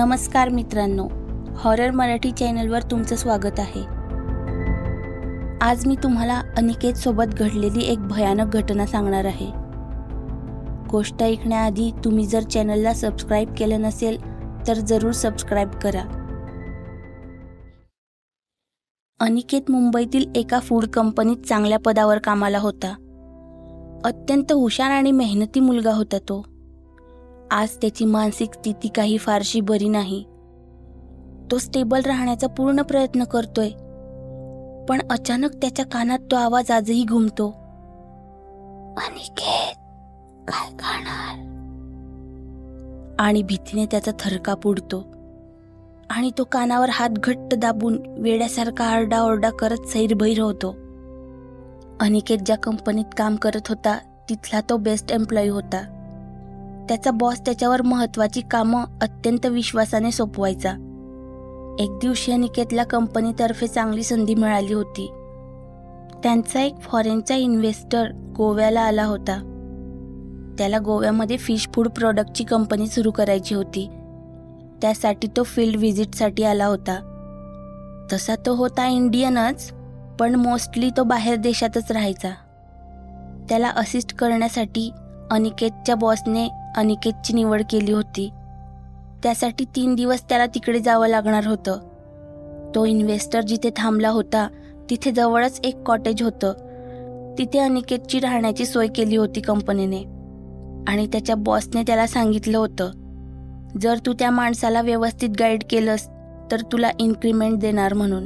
नमस्कार मित्रांनो हॉरर मराठी चॅनलवर तुमचं स्वागत आहे. आज मी तुम्हाला अनिकेत सोबत घडलेली एक भयानक घटना सांगणार आहे. गोष्ट ऐकण्याआधी तुम्ही जर चॅनलला सबस्क्राईब केलं नसेल तर जरूर सबस्क्राईब करा. अनिकेत मुंबईतील एका फूड कंपनीत चांगल्या पदावर कामाला होता. अत्यंत हुशार आणि मेहनती मुलगा होता तो. आज त्याची मानसिक स्थिती काही फारशी बरी नाही. तो स्टेबल राहण्याचा पूर्ण प्रयत्न करतोय. पण अचानक त्याच्या कानात तो आवाज आजही घुमतो. अनिकेत काय खाणार आणि भीतीने त्याचा थरका पुडतो आणि तो कानावर हात घट्ट दाबून वेड्यासारखा आरडाओरडा करत सैरभैर होतो. अनिकेत ज्या कंपनीत काम करत होता तिथला तो बेस्ट एम्प्लॉई होता. त्याचा बॉस त्याच्यावर महत्वाची कामं अत्यंत विश्वासाने सोपवायचा. एक दिवशी अनिकेतला कंपनीतर्फे चांगली संधी मिळाली होती. त्यांचा एक फॉरेनचा इन्व्हेस्टर गोव्याला आला होता. त्याला गोव्यामध्ये फिश फूड प्रॉडक्टची कंपनी सुरू करायची होती. त्यासाठी तो फील्ड व्हिजिटसाठी आला होता. तसा तो होता इंडियनच पण मोस्टली तो बाहेर देशातच राहायचा. त्याला असिस्ट करण्यासाठी अनिकेतच्या बॉसने अनिकेतची निवड केली होती. त्यासाठी तीन दिवस त्याला तिकडे जावं लागणार होतं. तो इन्व्हेस्टर जिथे थांबला होता तिथे जवळच एक कॉटेज होतं. तिथे अनिकेतची राहण्याची सोय केली होती कंपनीने. आणि त्याच्या बॉसने त्याला सांगितलं होतं जर तू त्या माणसाला व्यवस्थित गाईड केलंस तर तुला इन्क्रीमेंट देणार म्हणून.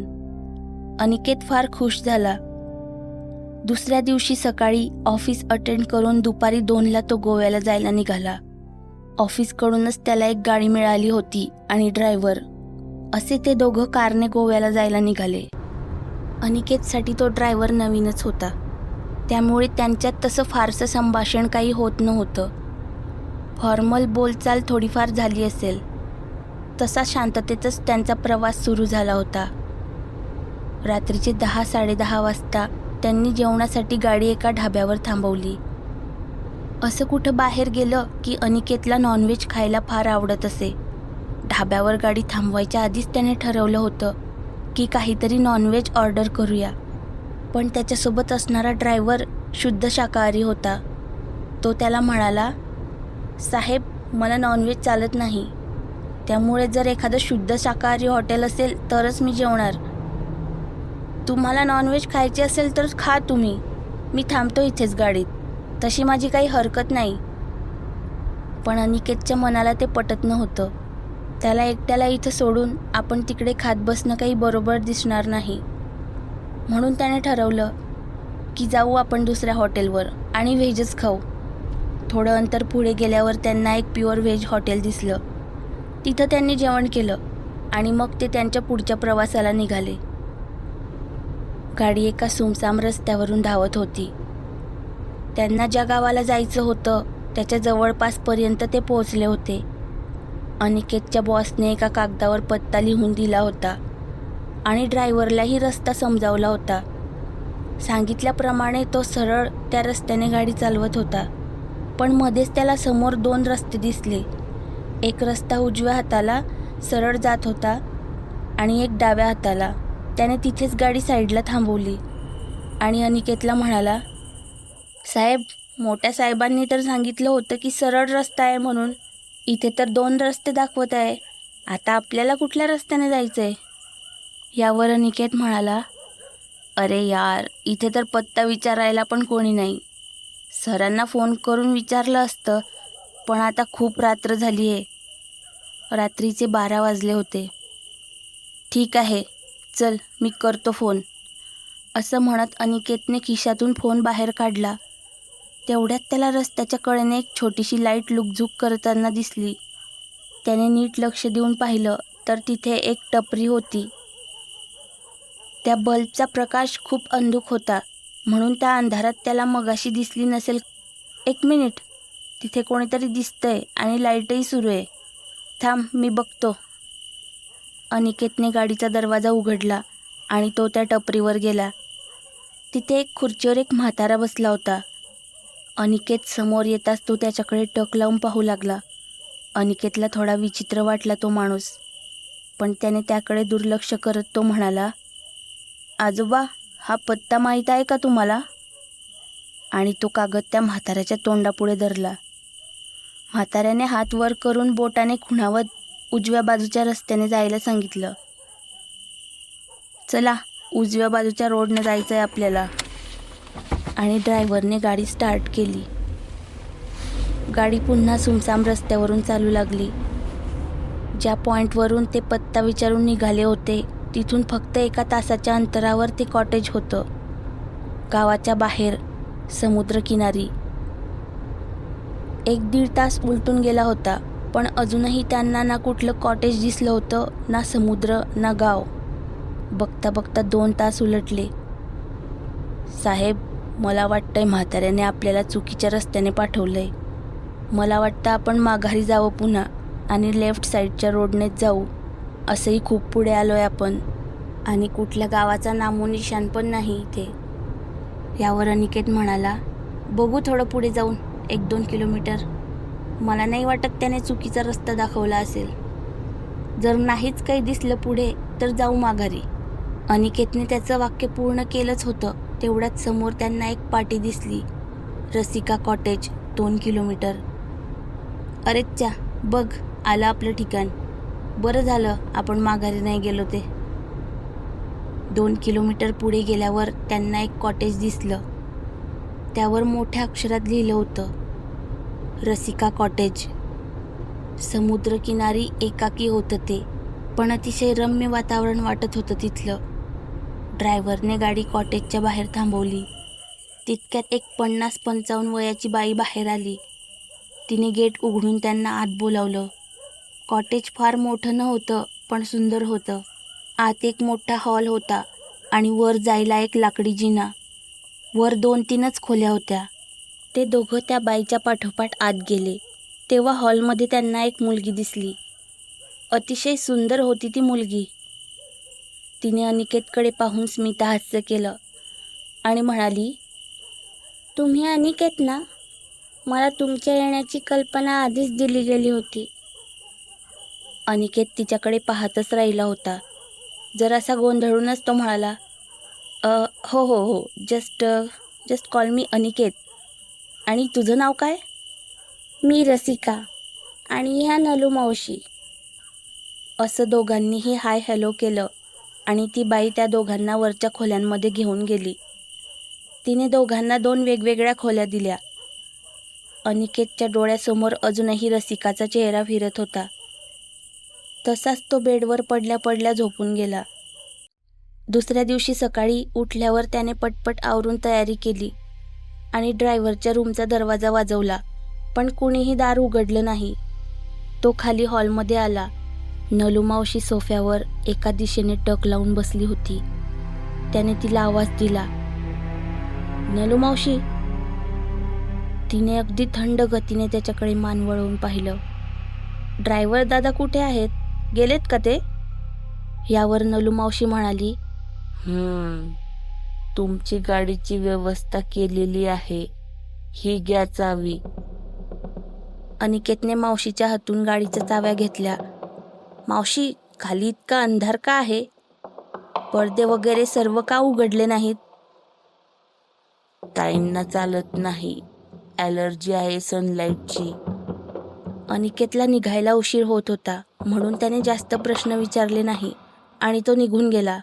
अनिकेत फार खुश झाला. दुसऱ्या दिवशी सकाळी ऑफिस अटेंड करून दुपारी दोनला तो गोव्याला जायला निघाला. ऑफिसकडूनच त्याला एक गाडी मिळाली होती आणि ड्रायव्हर. असे ते दोघं कारने गोव्याला जायला निघाले. अनिकेतसाठी तो ड्रायव्हर नवीनच होता. त्यामुळे त्यांच्यात तसं फारसं संभाषण काही होत नव्हतं. फॉर्मल बोलचाल थोडीफार झाली असेल. तसा शांततेतच त्यांचा प्रवास सुरू झाला होता. रात्रीचे दहा साडेदहा वाजता त्यांनी जेवणासाठी गाडी एका ढाब्यावर थांबवली. असं कुठं बाहेर गेलं की अनिकेतला नॉनव्हेज खायला फार आवडत असे. ढाब्यावर गाडी थांबवायच्या आधीच त्याने ठरवलं होतं की काहीतरी नॉनव्हेज ऑर्डर करूया. पण त्याच्यासोबत असणारा ड्रायव्हर शुद्ध शाकाहारी होता. तो त्याला म्हणाला साहेब मला नॉनव्हेज चालत नाही. त्यामुळे जर एखादं शुद्ध शाकाहारी हॉटेल असेल तरच मी जेवणार. तुम्हाला नॉनव्हेज खायचे असेल तर खा तुम्ही. मी थांबतो इथेच गाडीत. तशी माझी काही हरकत नाही. पण अनिकेतच्या मनाला ते पटत नव्हतं. त्याला एकट्याला इथं सोडून आपण तिकडे खात बसणं काही बरोबर दिसणार नाही. म्हणून त्याने ठरवलं की जाऊ आपण दुसऱ्या हॉटेलवर आणि व्हेजच खाऊ. थोडं अंतर पुढे गेल्यावर त्यांना एक प्युअर व्हेज हॉटेल दिसलं. तिथं त्यांनी जेवण केलं आणि मग ते त्यांच्या पुढच्या प्रवासाला निघाले. गाडी एका सुमसाम रस्त्यावरून धावत होती. त्यांना ज्या गावाला जायचं होतं त्याच्या जवळपासपर्यंत ते पोहोचले होते. अनिकेतच्या बॉसने एका कागदावर पत्ता लिहून दिला होता आणि ड्रायव्हरलाही रस्ता समजावला होता. सांगितल्याप्रमाणे तो सरळ त्या रस्त्याने गाडी चालवत होता पण मध्येच त्याला समोर दोन रस्ते दिसले. एक रस्ता उजव्या हाताला सरळ जात होता आणि एक डाव्या हाताला. त्याने तिथेच गाडी साईडला थांबवली. आणि अनिकेतला म्हणाला साहेब मोठ्या साहेबांनी तर सांगितलं होतं की सरळ रस्ता आहे म्हणून. इथे तर दोन रस्ते दाखवत आहे. आता आपल्याला कुठल्या रस्त्याने जायचं आहे यावर अनिकेत म्हणाला अरे यार इथे तर पत्ता विचारायला पण कोणी नाही. सरांना फोन करून विचारलं असतं पण आता खूप रात्र झाली आहे रात्रीचे बारा वाजले होते. ठीक आहे चल मी करतो फोन. असं म्हणत अनिकेतने खिशातून फोन बाहेर काढला. तेवढ्यात त्याला रस्त्याच्या कडेने एक छोटीशी लाइट लुकझुक करताना दिसली. त्याने नीट लक्ष देऊन पाहिलं तर तिथे एक टपरी होती. त्या बल्बचा प्रकाश खूप अंधुक होता म्हणून त्या अंधारात त्याला मगाशी दिसली नसेल. एक मिनिट तिथे कोणीतरी दिसतंय आणि लाईटही सुरू आहे. थांब मी बघतो. अनिकेतने गाडीचा दरवाजा उघडला आणि तो त्या टपरीवर गेला. तिथे एक खुर्चीवर एक म्हातारा बसला होता. अनिकेत समोर येताच तो त्याच्याकडे टक लावून पाहू लागला. अनिकेतला थोडा विचित्र वाटला तो माणूस पण त्याने त्याकडे दुर्लक्ष करत तो म्हणाला आजोबा हा पत्ता माहीत आहे का तुम्हाला? आणि तो कागद त्या म्हाताऱ्याच्या तोंडापुढे धरला. म्हाताऱ्याने हात वर करून बोटाने खुणावत उजव्या बाजूच्या रस्त्याने जायला सांगितलं. चला उजव्या बाजूच्या रोडने जायचं आहे आपल्याला. आणि ड्रायव्हरने गाडी स्टार्ट केली. गाडी पुन्हा सुमसाम रस्त्यावरून चालू लागली. ज्या पॉईंटवरून ते पत्ता विचारून निघाले होते तिथून फक्त एका तासाच्या अंतरावर ते कॉटेज होतं. गावाच्या बाहेर समुद्रकिनारी. एक दीड तास उलटून गेला होता. पण अजूनही त्यांना ना कुठलं कॉटेज दिसलं होतं ना समुद्र ना गाव. बघता बघता दोन तास उलटले. साहेब मला वाटतंय म्हाताऱ्याने आपल्याला चुकीच्या रस्त्याने पाठवलंय. मला वाटतं आपण माघारी जावं पुन्हा आणि लेफ्ट साईडच्या रोडनेच जाऊ असंही खूप पुढे आलोय आपण. आणि कुठल्या गावाचा नामोनिशान पण नाही इथे. यावर अनिकेत म्हणाला बघू थोडं पुढे जाऊन एक दोन किलोमीटर. मला नाही वाटत त्याने चुकीचा रस्ता दाखवला असेल. जर नाहीच काही दिसलं पुढे तर जाऊ माघारी. अनिकेतने त्याचं वाक्य पूर्ण केलंच होतं. तेवढ्याच समोर त्यांना एक पाटी दिसली. रसिका कॉटेज दोन किलोमीटर. अरे च्या बघ आलं आपलं ठिकाण. बरं झालं आपण माघारी नाही गेलो ते. दोन किलोमीटर पुढे गेल्यावर त्यांना एक कॉटेज दिसलं. त्यावर मोठ्या अक्षरात लिहिलं होतं. रसिका कॉटेज. समुद्रकिनारी एकाकी होतं ते पण अतिशय रम्य वातावरण वाटत होतं तिथलं. ड्रायव्हरने गाडी कॉटेजच्या बाहेर थांबवली. तितक्यात एक पन्नास पंचावन्न वयाची बाई बाहेर आली. तिने गेट उघडून त्यांना आत बोलावलं. कॉटेज फार मोठं नव्हतं पण सुंदर होतं. आत एक मोठा हॉल होता आणि वर जायला एक लाकडी जिना. वर दोन तीनच खोल्या होत्या. ते दोघं त्या बाईच्या पाठोपाठ आत गेले. तेव्हा हॉलमध्ये त्यांना एक मुलगी दिसली. अतिशय सुंदर होती ती मुलगी. तिने अनिकेतकडे पाहून स्मिता हास्य केलं आणि म्हणाली तुम्ही अनिकेत ना? मला तुमच्या येण्याची कल्पना आधीच दिली गेली होती. अनिकेत तिच्याकडे पाहतच राहिला होता. जरासा गोंधळूनच तो म्हणाला हो हो हो just just call me Aniket. आणि तुझं नाव काय? मी रसिका आणि ह्या नलू मावशी. असं दोघांनीही हाय हॅलो केलं आणि ती बाई त्या दोघांना वरच्या खोल्यांमध्ये घेऊन गेली. तिने दोघांना दोन वेगवेगळ्या खोल्या दिल्या. अनिकेतच्या डोळ्यासमोर अजूनही रसिकाचा चेहरा फिरत होता. तसाच तो बेडवर पडल्या पडल्या झोपून गेला. दुसऱ्या दिवशी सकाळी उठल्यावर त्याने पटपट आवरून तयारी केली. आणि ड्रायव्हरच्या रूमचा दरवाजा वाजवला पण कुणीही दार उघडलं नाही. तो खाली हॉलमध्ये आला. नलुमावशी सोफ्यावर एका दिशेने टक लावून बसली होती. त्याने तिला आवाज दिला. नलुमावशी तिने अगदी थंड गतीने त्याच्याकडे मान वळवून पाहिलं. ड्रायव्हर दादा कुठे आहेत? गेलेत का ते? यावर नलुमावशी म्हणाली तुमची गाडीची व्यवस्था केलेली आहे. ही घ्या चावी. अनिकेतने मावशीच्या हातून गाडीच्या चाव्या घेतल्या. मावशी खाली इतका अंधार का आहे? पडदे वगैरे सर्व का उघडले नाहीत? ताईंना चालत नाही. ॲलर्जी आहे सनलाईटची. अनिकेतला निघायला उशीर होत होता म्हणून त्याने जास्त प्रश्न विचारले नाही आणि तो निघून गेला.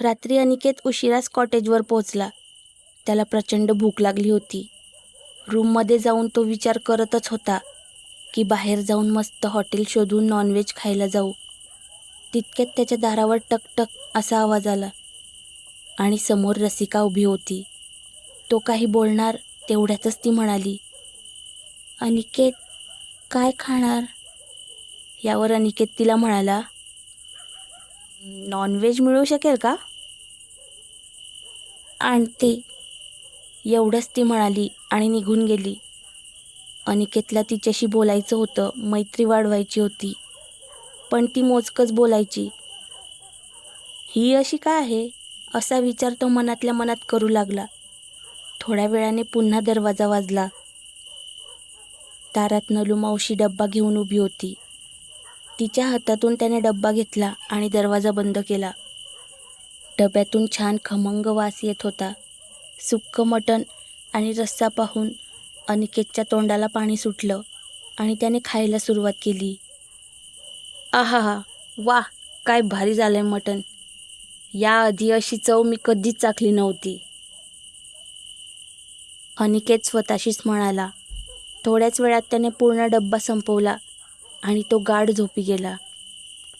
रात्री अनिकेत उशिराच कॉटेजवर पोहोचला. त्याला प्रचंड भूक लागली होती. रूममध्ये जाऊन तो विचार करतच होता की बाहेर जाऊन मस्त हॉटेल शोधून नॉनव्हेज खायला जाऊ. तितक्यात त्याच्या दारावर टकटक असा आवाज आला आणि समोर रसिका उभी होती. तो काही बोलणार तेवढ्यातच ती म्हणाली अनिकेत काय खाणार? यावर अनिकेत तिला म्हणाला नॉनव्हेज मिळू शकेल का? आणते. एवढंच ती म्हणाली आणि निघून गेली. अनिकेतला तिच्याशी बोलायचं होतं मैत्री वाढवायची होती. पण ती मोजकच बोलायची. ही अशी का आहे? असा विचार तो मनातल्या मनात करू लागला. थोड्या वेळाने पुन्हा दरवाजा वाजला. दारात नलू मावशी डब्बा घेऊन उभी होती. तिच्या हातातून त्याने डब्बा घेतला आणि दरवाजा बंद केला. डब्यातून छान खमंग वास येत होता. सुक्क मटण आणि रस्सा पाहून अनिकेतच्या तोंडाला पाणी सुटलं आणि त्याने खायला सुरुवात केली. आहा हा वा काय भारी झालंय मटण. याआधी अशी चव मी कधीच चाखली नव्हती. अनिकेत स्वतःशीच म्हणाला. थोड्याच वेळात त्याने पूर्ण डब्बा संपवला आणि तो गाढ झोपी गेला.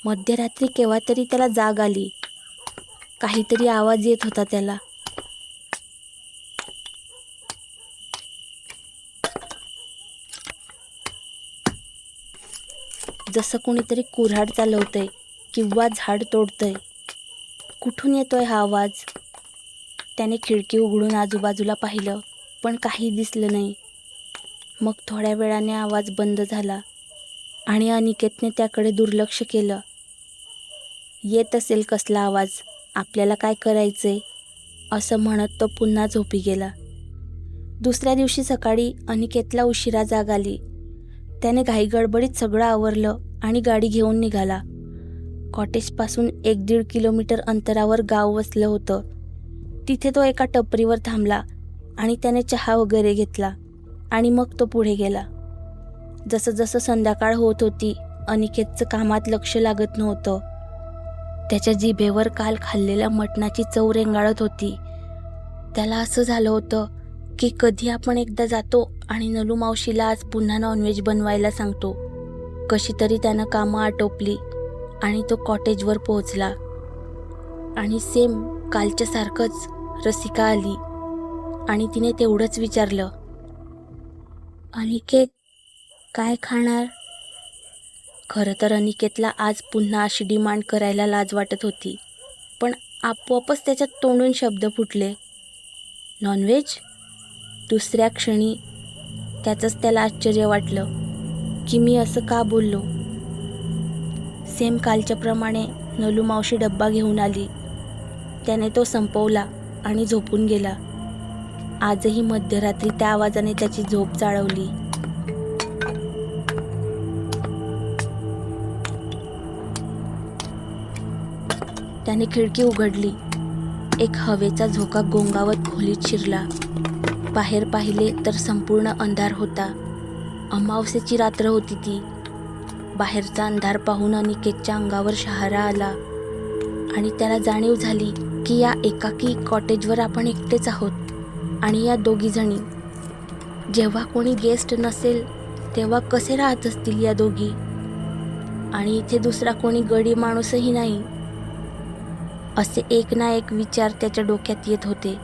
मध्यरात्री केव्हा तरी त्याला जाग आली. काहीतरी आवाज येत होता त्याला. जसं कोणीतरी कुऱ्हाड चालवतंय किंवा झाड तोडतंय. कुठून येतोय हा आवाज? त्याने खिडकी उघडून आजूबाजूला पाहिलं पण काही दिसलं नाही. मग थोड्या वेळाने आवाज बंद झाला आणि अनिकेतने त्याकडे दुर्लक्ष केलं. येत असेल कसला आवाज? आपल्याला काय करायचंय? असं म्हणत तो पुन्हा झोपी गेला. दुसऱ्या दिवशी सकाळी अनिकेतला उशिरा जाग आली. त्याने घाईगडबडीत सगळं आवरलं आणि गाडी घेऊन निघाला. कॉटेजपासून एक दीड किलोमीटर अंतरावर गाव वसलं होतं. तिथे तो एका टपरीवर थांबला आणि त्याने चहा वगैरे घेतला आणि मग तो पुढे गेला. जसं जसं संध्याकाळ होत होती अनिकेतचं कामात लक्ष लागत नव्हतं. त्याच्या जिभेवर काल खाल्लेल्या मटणाची चव रेंगाळत होती. त्याला असं झालं होतं की कधी आपण एकदा जातो आणि नलू मावशीला आज पुन्हा नॉनव्हेज बनवायला सांगतो. कशी तरी त्यानं कामं आटोपली आणि तो कॉटेजवर पोहोचला. आणि सेम कालच्यासारखंच रसिका आली आणि तिने तेवढंच विचारलं अनिकेत काय खाणार? खरं तर अनिकेतला आज पुन्हा अशी डिमांड करायला लाज वाटत होती. पण आपोआपच त्याच्यात तोंडून शब्द फुटले. नॉनव्हेज दुसऱ्या क्षणी त्याचंच त्याला आश्चर्य वाटलं की मी असं का बोललो? सेम कालच्याप्रमाणे नलू मावशी डब्बा घेऊन आली. त्याने तो संपवला आणि झोपून गेला. आजही मध्यरात्री त्या आवाजाने त्याची झोप चाळवली त्याने खिडकी उघडली. एक हवेचा झोका गोंगावत खोलीत शिरला. बाहेर पाहिले तर संपूर्ण अंधार होता. अमावस्येची रात्र होती ती. बाहेरचा अंधार पाहून अनिकेतच्या अंगावर शहारा आला. आणि त्याला जाणीव झाली की या एकाकी कॉटेजवर आपण एकटेच आहोत आणि या दोघीजणी. जेव्हा कोणी गेस्ट नसेल तेव्हा कसे राहत असतील या दोघी? आणि इथे दुसरा कोणी गडी माणूसही नाही. असे एक ना एक विचार त्याच्या डोक्यात येत होते.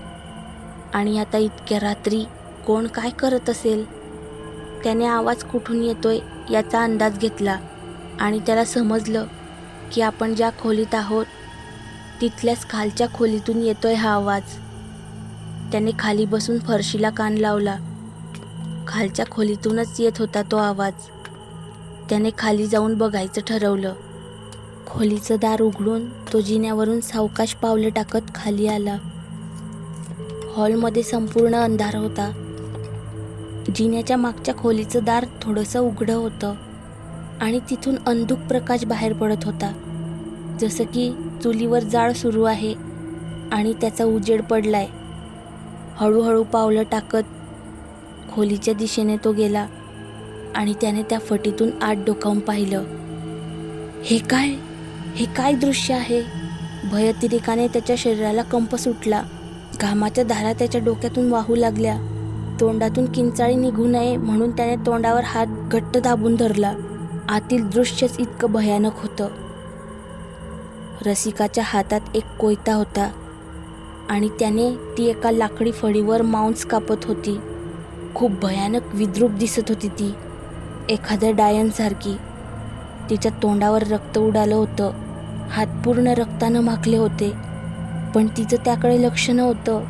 आणि आता इतक्या रात्री कोण काय करत असेल? त्याने आवाज कुठून येतोय याचा अंदाज घेतला आणि त्याला समजलं की आपण ज्या खोलीत आहोत तिथल्याच खालच्या खोलीतून येतोय हा आवाज. त्याने खाली बसून फरशीला कान लावला. खालच्या खोलीतूनच येत होता तो आवाज. त्याने खाली जाऊन बघायचं ठरवलं. खोलीचं दार उघडून तो जिन्यावरून सावकाश पावले टाकत खाली आला. हॉलमध्ये संपूर्ण अंधार होता. जिन्याच्या मागच्या खोलीचं दार थोडंसं उघडं होतं आणि तिथून अंधुक प्रकाश बाहेर पडत होता. जसं की चुलीवर जाळ सुरू आहे आणि त्याचा उजेड पडलाय. हळूहळू पावलं टाकत खोलीच्या दिशेने तो गेला आणि त्याने त्या फटीतून आत डोकावून पाहिलं. हे काय? हे काय दृश्य आहे? भयतिरिकाने त्याच्या शरीराला कंप सुटला. घामाच्या धारा त्याच्या डोक्यातून वाहू लागल्या. तोंडातून किंचाळी निघू नये म्हणून त्याने तोंडावर हात घट्ट दाबून धरला. आतील दृश्यच इतकं भयानक होतं. रसिकाच्या हातात एक कोयता होता आणि त्याने ती एका लाकडी फळीवर मांस कापत होती. खूप भयानक विद्रूप दिसत होती ती. एखाद्या डायनसारखी. तिच्या तोंडावर रक्त उडालं होतं. हात पूर्ण रक्तानं माखले होते. पण तिचं त्याकडे लक्ष नव्हतं.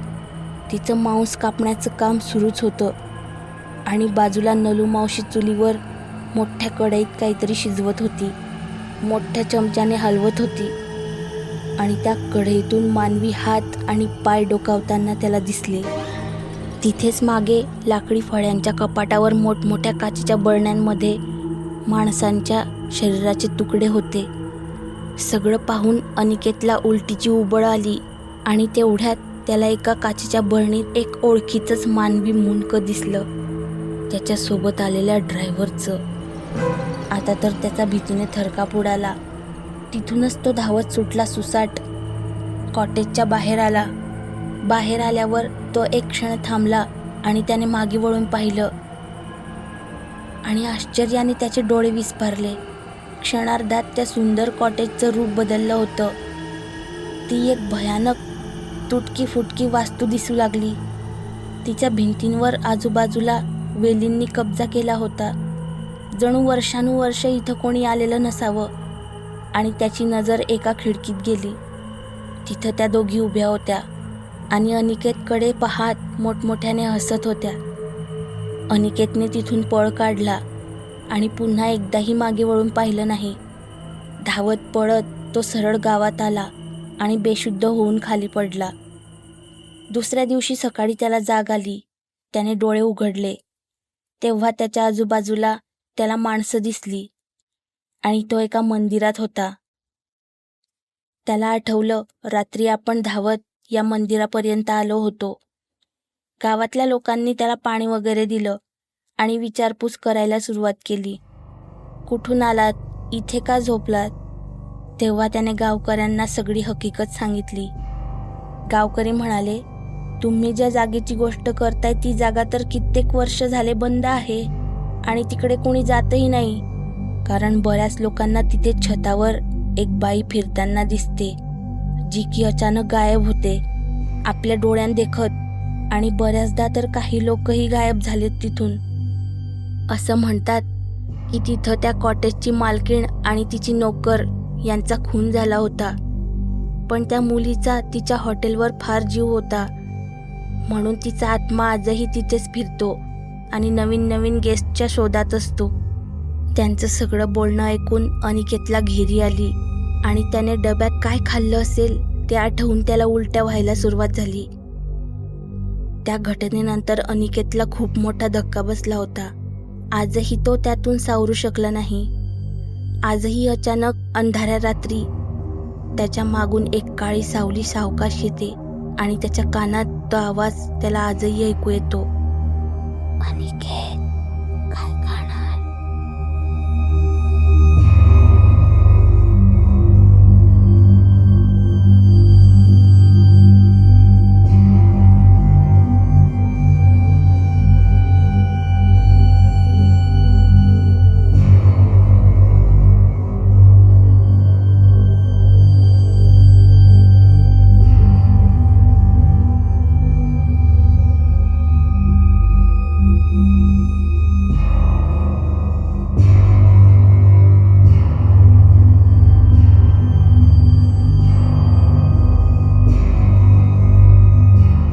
तिचं मांस कापण्याचं काम सुरूच होतं. आणि बाजूला नलू मावशी चुलीवर मोठ्या कढईत काहीतरी शिजवत होती. मोठ्या चमच्याने हलवत होती. आणि त्या कढईतून मानवी हात आणि पाय डोकावताना त्याला दिसले. तिथेच मागे लाकडी फळ्यांच्या कपाटावर मोठमोठ्या काचेच्या बरण्यांमध्ये माणसांच्या शरीराचे तुकडे होते. सगळं पाहून अनिकेतला उलटीची उबळ आली आणि तेवढ्यात त्याला एका काचेच्या बरणीत एक ओळखीचंच मानवी मुंडकं दिसलं. त्याच्यासोबत आलेल्या ड्रायव्हरचं. आता तर त्याचा भीतीने थरकाप उडाला. तिथूनच तो धावत सुटला सुसाट. कॉटेजच्या बाहेर आला. बाहेर आल्यावर तो एक क्षण थांबला आणि त्याने मागे वळून पाहिलं. आणि आश्चर्याने त्याचे डोळे विस्फारले. क्षणार्धात त्या सुंदर कॉटेजचं रूप बदललं होतं. ती एक भयानक तुटकी फुटकी वास्तू दिसू लागली. तिच्या भिंतींवर आजूबाजूला वेलींनी कब्जा केला होता. जणू वर्षानुवर्ष इथं कोणी आलेलं नसावं आणि त्याची नजर एका खिडकीत गेली. तिथं त्या दोघी उभ्या होत्या आणि अनिकेतकडे पाहात मोठमोठ्याने हसत होत्या. अनिकेतने तिथून पळ काढला. आणि पुन्हा एकदाही मागे वळून पाहिलं नाही. धावत पळत तो सरळ गावात आला आणि बेशुद्ध होऊन खाली पडला. दुसऱ्या दिवशी सकाळी त्याला जाग आली. त्याने डोळे उघडले. तेव्हा त्याच्या आजूबाजूला त्याला माणसं दिसली आणि तो एका मंदिरात होता. त्याला आठवलं रात्री आपण धावत या मंदिरापर्यंत आलो होतो. गावातल्या लोकांनी त्याला पाणी वगैरे दिलं. आणि विचारपूस करायला सुरुवात केली. कुठून आलात? इथे का झोपलात? तेव्हा त्याने गावकऱ्यांना सगळी हकीकत सांगितली. गावकरी म्हणाले तुम्ही ज्या जागेची गोष्ट करताय ती जागा तर कित्येक वर्ष झाले बंद आहे आणि तिकडे कोणी जातही नाही. कारण बऱ्याच लोकांना तिथे छतावर एक बाई फिरताना दिसते जी की अचानक गायब होते आपल्या डोळ्यांदेखत. आणि बऱ्याचदा तर काही लोकही गायब झालेत तिथून. असं म्हणतात की तिथं त्या कॉटेजची मालकीण आणि तिची नोकर यांचा खून झाला होता. पण त्या मुलीचा तिच्या हॉटेलवर फार जीव होता. म्हणून तिचा आत्मा आजही तिथेच फिरतो आणि नवीन नवीन गेस्टच्या शोधात असतो. त्यांचं सगळं बोलणं ऐकून अनिकेतला घेरी आली आणि त्याने डब्यात काय खाल्लं असेल ते आठवून त्याला उलट्या व्हायला सुरुवात झाली. त्या घटनेनंतर अनिकेतला खूप मोठा धक्का बसला होता. आजही तो त्यातून सावरू शकला नाही. आजही अचानक अंधाऱ्या रात्री त्याच्या मागून एक काळी सावली सावकाश येते आणि त्याच्या कानात तो आवाज त्याला आजही ऐकू येतो. अनिकेत.